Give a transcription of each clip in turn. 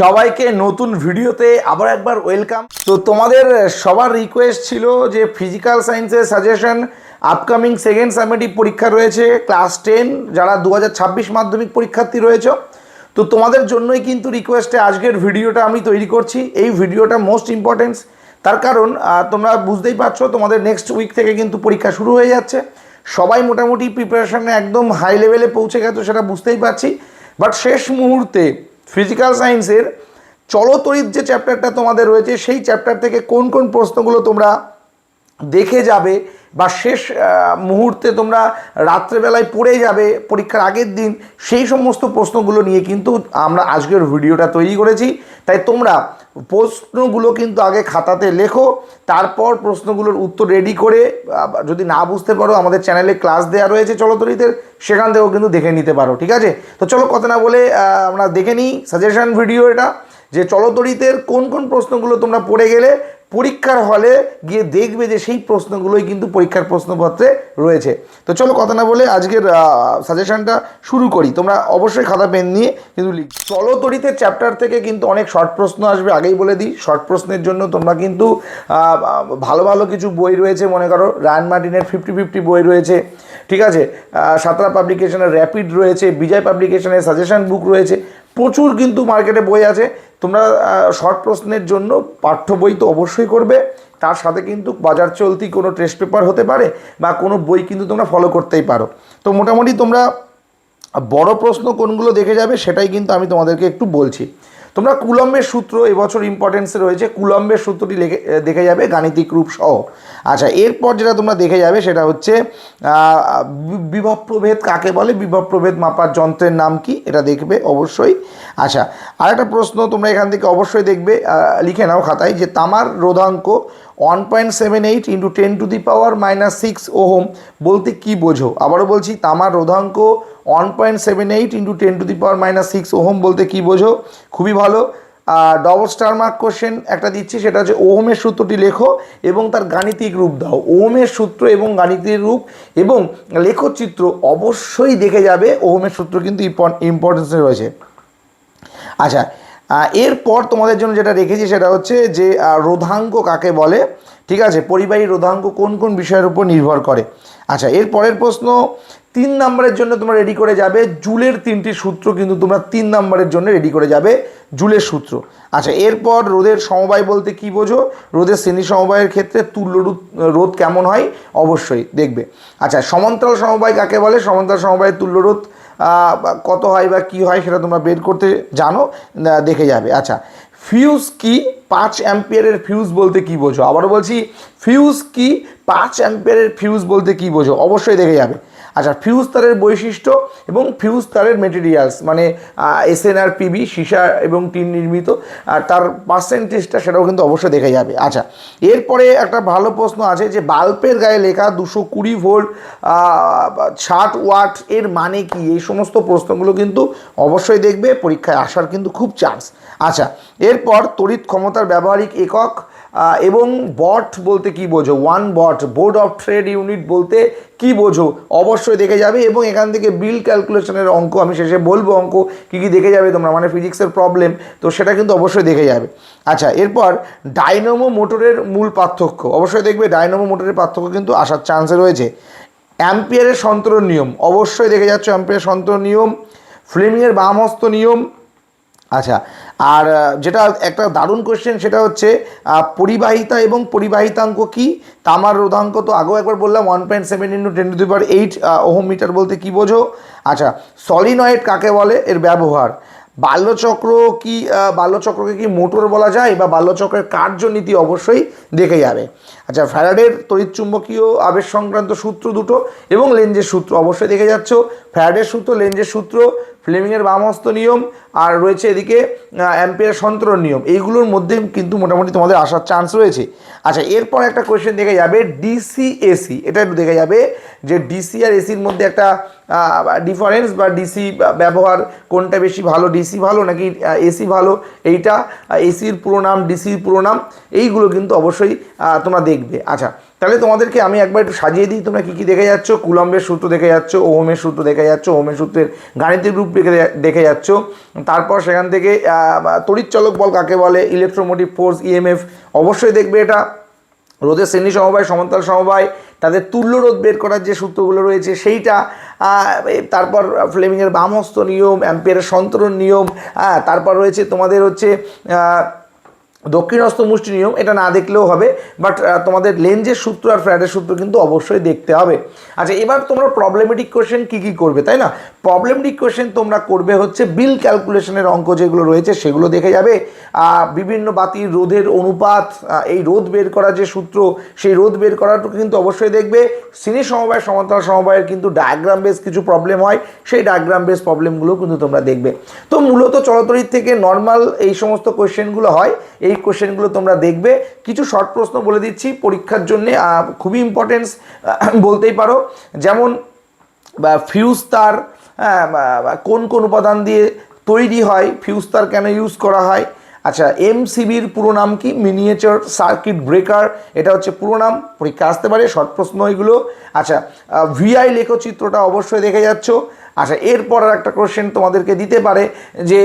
সবাইকে নতুন ভিডিওতে আবার একবার ওয়েলকাম। তো তোমাদের সবার রিকোয়েস্ট ছিল যে ফিজিক্যাল সায়েন্সের সাজেশন আপকামিং সেকেন্ড সামেটিভ পরীক্ষা রয়েছে ক্লাস টেন যারা দু হাজার ছাব্বিশ মাধ্যমিক পরীক্ষার্থী রয়েছে। তো তোমাদের জন্যই কিন্তু রিকোয়েস্টে আজকের ভিডিওটা আমি তৈরি করছি। এই ভিডিওটা মোস্ট ইম্পর্টেন্স তার কারণ তোমরা বুঝতেই পারছ, তোমাদের নেক্সট উইক থেকে কিন্তু পরীক্ষা শুরু হয়ে যাচ্ছে। সবাই মোটামুটি প্রিপারেশানে একদম হাই লেভেলে পৌঁছে গেছো সেটা বুঝতেই পারছি। বাট শেষ মুহূর্তে ফিজিক্যাল সায়েন্সের চলতরিত যে চ্যাপ্টারটা তোমাদের রয়েছে, সেই চ্যাপ্টার থেকে কোন কোন প্রশ্নগুলো তোমরা দেখে যাবে বা শেষ মুহূর্তে তোমরা রাত্রেবেলায় পড়ে যাবে, পরীক্ষার আগের দিন, সেই সমস্ত প্রশ্নগুলো নিয়ে কিন্তু আমরা আজকের ভিডিওটা তৈরি করেছি। তাই তোমরা প্রশ্নগুলো কিন্তু আগে খাতাতে লেখো, তারপর প্রশ্নগুলোর উত্তর রেডি করে যদি না বুঝতে পারো, আমাদের চ্যানেলে ক্লাস দেওয়া রয়েছে চলতরিতের, সেখান থেকেও কিন্তু দেখে নিতে পারো, ঠিক আছে? তো চলো কথা না বলে আমরা দেখে নিই সাজেশন ভিডিও এটা, যে চলতরিতের কোন কোন প্রশ্নগুলো তোমরা পড়ে গেলে পরীক্ষার হলে গিয়ে দেখবে যে সেই প্রশ্নগুলোই কিন্তু পরীক্ষার প্রশ্নপত্রে রয়েছে। তো চলো কথা না বলে আজকের সাজেশনটা শুরু করি। তোমরা অবশ্যই খাতা, পেন নিয়ে কিন্তু লিখ। চ্যাপ্টার থেকে কিন্তু অনেক শর্ট প্রশ্ন আসবে, আগেই বলে দিই। শর্ট প্রশ্নের জন্য তোমরা কিন্তু ভালো ভালো কিছু বই রয়েছে, মনে করো রায়ন মার্টিনের ফিফটি ফিফটি বই রয়েছে, ঠিক আছে? সাঁতরা পাবলিকেশনের র্যাপিড রয়েছে, বিজয় পাবলিকেশনের সাজেশন বুক রয়েছে, প্রচুর কিন্তু মার্কেটে বই আছে। তোমরা শর্ট প্রশ্নের জন্য পাঠ্য বই তো অবশ্যই করবে। তার সাথে কিন্তু বাজার চলতি কোনো টেস্ট পেপার হতে পারে বা কোনো বই কিন্তু তোমরা ফলো করতেই পারো। তো মোটামুটি তোমরা বড় প্রশ্ন কোনগুলো দেখে যাবে সেটাই কিন্তু আমি তোমাদেরকে একটু বলছি। তোমরা কুলম্বের সূত্র এবছর ইম্পর্টেন্সে রয়েছে। কুলম্বের সূত্রটি দেখে যাবে গাণিতিক রূপ সহ। আচ্ছা এরপর যেটা তোমরা দেখে যাবে সেটা হচ্ছে বিভব প্রভেদ কাকে বলে? বিভব প্রভেদ মাপার যন্ত্রের নাম কি? এটা দেখবে অবশ্যই। আচ্ছা আরেকটা প্রশ্ন তোমরা এখান থেকে অবশ্যই দেখবে লিখে নাও খাতায় যে তামার রোধাঙ্ক one point seven eight into ten to the power minus six ohm বলতে কি বোঝো? আবারও বলছি, তামার রোধাঙ্ক one point seven eight into ten to the power minus six ohm বলতে কী বোঝো? খুবই ভালো। ডবল স্টার মার্ক কোশ্চেন একটা দিচ্ছি, সেটা হচ্ছে ওহমের সূত্রটি লেখো এবং তার গাণিতিক রূপ দাও। ওহমের সূত্র এবং গাণিতিক রূপ এবং লেখচিত্র অবশ্যই দেখে যাবে, ওহমের সূত্র কিন্তু ইম্পর্টেন্সে রয়েছে। আচ্ছা এরপর তোমাদের জন্য যেটা রেখেছি সেটা হচ্ছে যে রোধাঙ্ক কাকে বলে? ঠিক আছে, পরিবাহী রোধাঙ্ক কোন কোন বিষয়ের উপর নির্ভর করে? আচ্ছা এর পরের প্রশ্ন তিন নম্বরের জন্য তোমরা রেডি করে যাবে। জুলের তিনটি সূত্র কিন্তু তোমরা তিন নম্বরের জন্য রেডি করে যাবে। জুলের সূত্র। আচ্ছা এরপর রোদের সমবায় বলতে কি বোঝো? রোদের শ্রেণি সমবায়ের ক্ষেত্রে তুল্য রোধ কেমন হয়? অবশ্যই দেখবে। আচ্ছা সমান্তরাল সমবায় কাকে বলে? সমান্তরাল সমবায়ের তুল্য বা কত হয় বা কি হয় সেটা তোমরা বের করতে জানো দেখে যাবে। আচ্ছা ফিউজ কি পাঁচ অ্যাম্পিয়ারের ফিউজ বলতে কি বোঝো? আবারও বলছি, ফিউজ কি পাঁচ অ্যাম্পিয়ারের ফিউজ বলতে কি বোঝো? অবশ্যই দেখে যাবে। আচ্ছা ফিউজ তারের বৈশিষ্ট্য এবং ফিউজ তারের মেটেরিয়ালস মানে এসএনআর পিবি সীসা এবং টিন নির্মিত, আর তার পার্সেন্টেজটা সেটাও কিন্তু অবশ্যই দেখে যাবে। আচ্ছা এরপরে একটা ভালো প্রশ্ন আছে যে, বাল্বের গায়ে লেখা দুশো কুড়ি ভোল্ট ষাট ওয়াট এর মানে কি? এই সমস্ত প্রশ্নগুলো কিন্তু অবশ্যই দেখবে, পরীক্ষায় আসার কিন্তু খুব চান্স আচ্ছা এরপর তড়িৎ ক্ষমতার ব্যবহারিক একক এবং বট বলতে কি বোঝো? One BOT board of trade unit বলতে কি বোঝো? অবশ্যই দেখে যাবে এবং এখান থেকে বিল ক্যালকুলেশনের অঙ্ক আমি শেষে বলব অঙ্ক, কী কী দেখে যাবে তোমরা? মানে ফিজিক্সের প্রবলেম তো সেটা কিন্তু অবশ্যই দেখে যাবে। আচ্ছা এরপর ডাইনোমো মোটরের মূল পার্থক্য। অবশ্যই দেখবে ডাইনোমো মোটরের পার্থক্য কিন্তু আসার চান্স রয়েছে। অ্যাম্পিয়ারের সন্তরণ নিয়ম, অবশ্যই দেখে যাচ্ছ অ্যাম্পিয়ার সন্তরণ নিয়ম ফ্লেমিংয়ের বামহস্ত নিয়ম। আচ্ছা আর যেটা একটা দারুণ কোশ্চেন সেটা হচ্ছে পরিবাহিতা এবং পরিবাহিতাঙ্ক কি? তামার রোধাঙ্ক তো আগেও একবার বললাম one point seven into ten to the eight ohm metre বলতে কি বোঝো? আচ্ছা সলিনয়েড কাকে বলে? এর ব্যবহার। বাল্যচক্র কি বাল্যচক্রকে কি মোটর বলা যায় বা বাল্যচক্রের কার্যনীতি অবশ্যই দেখে যাবে। আচ্ছা ফ্যারাডের তড়িৎচুম্বকীয় আবেশ সংক্রান্ত সূত্র দুটো এবং লেঞ্জের সূত্র অবশ্যই দেখে যাচ্ছ। ফ্যারাডের সূত্র লেঞ্জের সূত্র ফ্লেমিংয়ের বামহস্ত নিয়ম আর রয়েছে এদিকে অ্যাম্পিয়ার সন্তরণ নিয়ম। এইগুলোর মধ্যে কিন্তু মোটামুটি তোমাদের আসার চান্স রয়েছে। আচ্ছা এরপর একটা কোয়েশ্চেন দেখে যাবে ডিসি এসি এটা একটু দেখে যাবে যে ডিসি আর এসির মধ্যে একটা ডিফারেন্স বা ডিসি ব্যবহার কোনটা বেশি ভালো ডিসি ভালো নাকি এসি ভালো? এইটা এসির পুরো নাম ডিসির পুরো নাম, এইগুলো কিন্তু অবশ্যই তোমরা দেখবে। আচ্ছা তাহলে তোমাদেরকে আমি একবার একটু সাজিয়ে দিই, তোমরা কী কী দেখে যাচ্ছ? কুলম্বের সূত্র দেখে যাচ্ছ ওমের সূত্র দেখে যাচ্ছ ওমের সূত্রের গাণিতিক রূপ দেখে দেখে যাচ্ছ। তারপর সেখান থেকে তড়িৎচলক বল কাকে বলে? ইলেকট্রোমোটিভ ফোর্স ইএমএফ অবশ্যই দেখবে এটা। রোদের শ্রেণি সমবায় সমান্তরাল সমবায়, তাদের তুল্য রোধ বের করার যে সূত্রগুলো রয়েছে, সেইটা তারপর ফ্লেমিংয়ের বামস্ত নিয়ম, অ্যাম্পিয়ারের সন্তরণ নিয়ম তারপর রয়েছে তোমাদের হচ্ছে দক্ষিণস্থ মুষ্টি নিয়ম, এটা না দেখলেও হবে বাট তোমাদের লেন্সের সূত্র আর ফ্ল্যাটের সূত্র কিন্তু অবশ্যই দেখতে হবে। আচ্ছা এবার তোমরা প্রবলেমেটিক কোশ্চেন কী কী করবে, তাই না? প্রবলেমেটিক কোশ্চেন তোমরা করবে হচ্ছে বিল ক্যালকুলেশনের অঙ্ক যেগুলো রয়েছে, সেগুলো দেখে যাবে। বিভিন্ন বাতির রোধের অনুপাত এই রোধ বের করার যে সূত্র, সেই রোধ বের করাটুকু কিন্তু অবশ্যই দেখবে। শ্রেণি সমবায়, সমান্তরাল সমবায়ের কিন্তু ডায়াগ্রাম বেস কিছু প্রবলেম হয়, সেই ডায়াগ্রাম বেস প্রবলেমগুলো কিন্তু তোমরা দেখবে। তো মূলত চলতরিত থেকে নর্মাল এই সমস্ত কোশ্চেনগুলো হয় এই কোশ্চেনগুলো তোমরা দেখবে। কিছু শর্ট প্রশ্ন বলে দিচ্ছি পরীক্ষার জন্য খুবই ইম্পর্টেন্স বলতেই পারো। যেমন ফিউজ তার হ্যাঁ, কোন কোন উপাদান দিয়ে তৈরি হয় ফিউজ তার কেন ইউজ করা হয়? আচ্ছা এমসিবির পুরো নাম কি? মিনিয়েচার সার্কিট ব্রেকার এটা হচ্ছে পুরো নাম। পরীক্ষা আসতে পারে শর্ট প্রশ্ন এগুলো। আচ্ছা ভিআই লেখচিত্রটা অবশ্যই দেখে যাচ্ছ। আচ্ছা এরপর একটা কোশ্চেন তোমাদেরকে দিতে পারে যে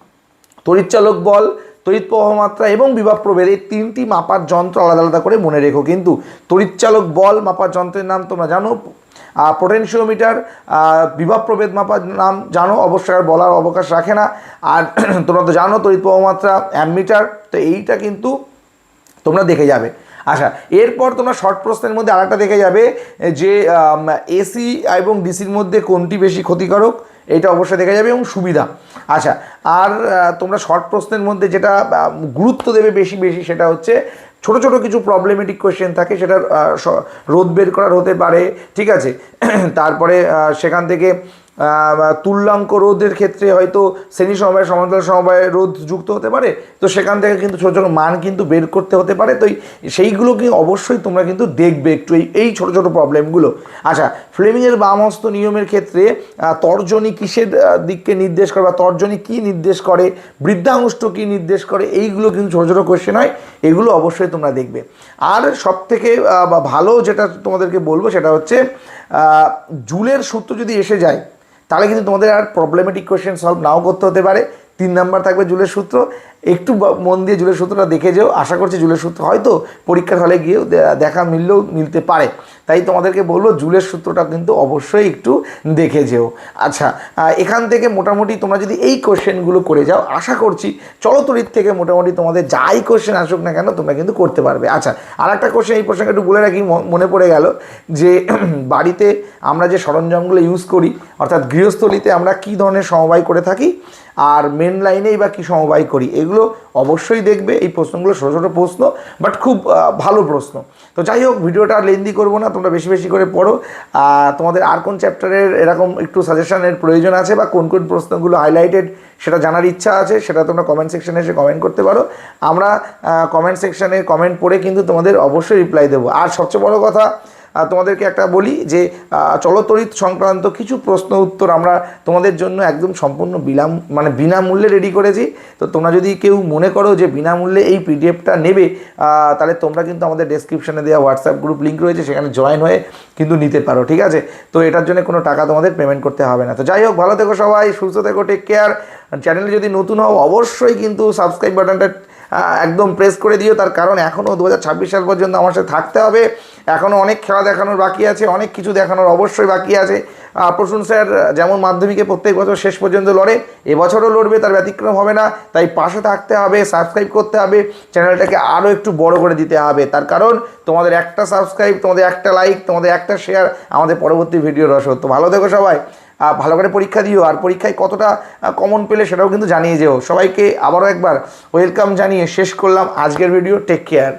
তড়িৎচালক বল তড়িৎ প্রবাহ মাত্রা এবং বিভব প্রভেদ, এই তিনটি মাপার যন্ত্র আলাদা আলাদা করে মনে রেখো। কিন্তু তড়িৎচালক বল মাপার যন্ত্রের নাম তোমরা জানো পোটেনশিওমিটার বিভব প্রভেদ মাপার নাম জানো অবশ্যই আর বলার অবকাশ রাখে না। আর তোমরা তো জানো তড়িৎ প্রবাহ মাত্রা অ্যামমিটার তো এইটা কিন্তু তোমরা দেখে যাবে। আচ্ছা এরপর তোমরা শর্ট প্রশ্নের মধ্যে আরেকটা দেখে যাবে যে এসি এবং ডিসির মধ্যে কোনটি বেশি ক্ষতিকারক? এটা অবশ্যই দেখা যাবে এবং সুবিধা। আচ্ছা আর তোমরা শর্ট প্রশ্নের মধ্যে যেটা গুরুত্ব দেবে বেশি বেশি সেটা হচ্ছে ছোট ছোট কিছু প্রবলেমেটিক কোয়েশ্চেন থাকে সেটা রোদ বের করার হতে পারে, ঠিক আছে? তারপরে সেখান থেকে তুল্যাঙ্ক রোধের ক্ষেত্রে হয়তো শ্রেণি সমবায়, সমান্তরাল সমবায় রোধ যুক্ত হতে পারে। তো সেখান থেকে কিন্তু ছোটো ছোটো মান কিন্তু বের করতে হতে পারে। তো সেইগুলো কি অবশ্যই তোমরা কিন্তু দেখবে একটু এই এই ছোটো ছোটো প্রবলেমগুলো আচ্ছা ফ্লেমিংয়ের বামহস্ত নিয়মের ক্ষেত্রে তর্জনী কিসের দিককে নির্দেশ করে বা তর্জনী কী নির্দেশ করে বৃদ্ধাংশ কী নির্দেশ করে, এইগুলো কিন্তু ছোটো ছোটো কোয়েশ্চেন হয়। এগুলো অবশ্যই তোমরা দেখবে। আর সব থেকে ভালো যেটা তোমাদেরকে বলব সেটা হচ্ছে জুলের সূত্র যদি এসে যায় তাহলে কিন্তু তোমাদের আর প্রবলেমেটিক কোয়েশ্চেন সলভ নাও করতে হতে পারে। তিন নাম্বার থাকবে জুলের সূত্র। একটু মন দিয়ে জুলের সূত্রটা দেখে যেও, আশা করছি জুলের সূত্র হয়তো পরীক্ষার হলে গিয়েও দেখা মিললেও মিলতে পারে। তাই তোমাদেরকে বলব জুলের সূত্রটা কিন্তু অবশ্যই একটু দেখে যেও। আচ্ছা এখান থেকে মোটামুটি তোমরা যদি এই কোশ্চেনগুলো করে যাও, আশা করছি চলতরিত থেকে মোটামুটি তোমাদের যাই কোশ্চেন আসুক না কেন, তোমরা কিন্তু করতে পারবে। আচ্ছা আর একটা কোশ্চেন এই প্রসঙ্গে একটু বলে রাখি মনে পড়ে গেল যে বাড়িতে আমরা যে সরঞ্জামগুলো ইউজ করি, অর্থাৎ গৃহস্থলিতে আমরা কী ধরনের সমবায় করে থাকি, আর মেন লাইনেই বা কী সমবায় করি, এগুলো অবশ্যই দেখবে, এই প্রশ্নগুলো ছোটো ছোটো প্রশ্ন বাট খুব ভালো প্রশ্ন। তো যাই হোক, ভিডিওটা লেন্দি করব না, তোমরা বেশি বেশি করে পড়ো। তোমাদের আর কোন চ্যাপ্টারের এরকম একটু সাজেশনের প্রয়োজন আছে বা কোন কোন প্রশ্নগুলো হাইলাইটেড সেটা জানার ইচ্ছা আছে, সেটা তোমরা কমেন্ট সেকশনে এসে কমেন্ট করতে পারো। আমরা কমেন্ট সেকশনে কমেন্ট পড়ে কিন্তু তোমাদের অবশ্যই রিপ্লাই দেবো। আর সবচেয়ে বড় কথা তোমাদেরকে একটা বলি যে চলতরিত সংক্রান্ত কিছু প্রশ্ন উত্তর আমরা তোমাদের জন্য একদম সম্পূর্ণ বিনাম মানে বিনামূল্যে রেডি করেছি। তো তোমরা যদি কেউ মনে করো যে বিনামূল্যে এই পিডিএফটা নেবে তাহলে তোমরা কিন্তু আমাদের ডেসক্রিপশনে দেওয়া হোয়াটসঅ্যাপ গ্রুপ লিঙ্ক রয়েছে, সেখানে জয়েন হয়ে কিন্তু নিতে পারো, ঠিক আছে? তো এটার জন্য কোনো টাকা তোমাদের পেমেন্ট করতে হবে না। তো যাই হোক, ভালো থেকো সবাই, সুস্থ থেকো টেক কেয়ার চ্যানেলে যদি নতুন হও, অবশ্যই কিন্তু সাবস্ক্রাইব বাটনটা একদম প্রেস করে দিও। তার কারণ এখনও দু হাজার ছাব্বিশ সাল পর্যন্ত আমার সাথে থাকতে হবে। এখনও অনেক খেলা দেখানোর বাকি আছে, অনেক কিছু দেখানোর অবশ্যই বাকি আছে। প্রসূন স্যার, যেমন মাধ্যমিকে প্রত্যেক বছর শেষ পর্যন্ত লড়ে, এবছরও লড়বে, তার ব্যতিক্রম হবে না। তাই পাশে থাকতে হবে সাবস্ক্রাইব করতে হবে চ্যানেলটাকে আরও একটু বড় করে দিতে হবে। তার কারণ তোমাদের একটা সাবস্ক্রাইব তোমাদের একটা লাইক তোমাদের একটা শেয়ার আমাদের পরবর্তী ভিডিও রসদ তো ভালো থেকো সবাই। ভালো করে পরীক্ষা দিও। আর পরীক্ষায় কতটা কমন পেলে সেটাও কিন্তু জানিয়ে যেও। সবাইকে আবারও একবার ওয়েলকাম জানিয়ে শেষ করলাম আজকের ভিডিও টেক কেয়ার